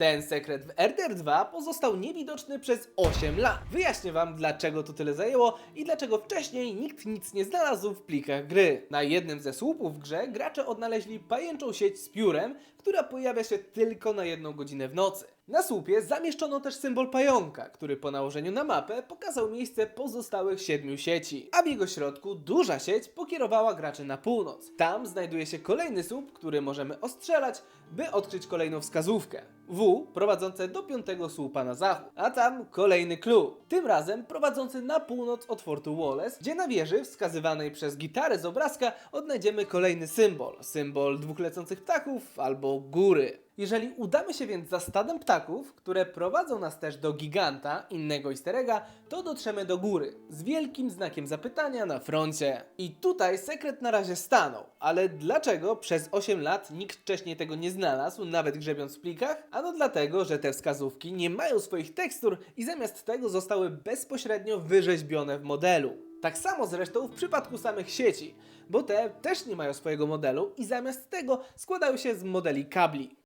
Ten sekret w RDR 2 pozostał niewidoczny przez 8 lat. Wyjaśnię wam dlaczego to tyle zajęło i dlaczego wcześniej nikt nic nie znalazł w plikach gry. Na jednym ze słupów w grze gracze odnaleźli pajęczą sieć z piórem, która pojawia się tylko na jedną godzinę w nocy. Na słupie zamieszczono też symbol pająka, który po nałożeniu na mapę pokazał miejsce pozostałych siedmiu sieci, a w jego środku duża sieć pokierowała graczy na północ. Tam znajduje się kolejny słup, który możemy ostrzelać, by odkryć kolejną wskazówkę. W prowadzące do piątego słupa na zachód, a tam kolejny clue. Tym razem prowadzący na północ od fortu Wallace, gdzie na wieży wskazywanej przez gitarę z obrazka odnajdziemy kolejny symbol. Symbol dwóch lecących ptaków albo góry. Jeżeli udamy się więc za stadem ptaków, które prowadzą nas też do giganta, innego easter egga, to dotrzemy do góry, z wielkim znakiem zapytania na froncie. I tutaj sekret na razie stanął, ale dlaczego przez 8 lat nikt wcześniej tego nie znalazł, nawet grzebiąc w plikach? Ano dlatego, że te wskazówki nie mają swoich tekstur i zamiast tego zostały bezpośrednio wyrzeźbione w modelu. Tak samo zresztą w przypadku samych sieci, bo te też nie mają swojego modelu i zamiast tego składają się z modeli kabli.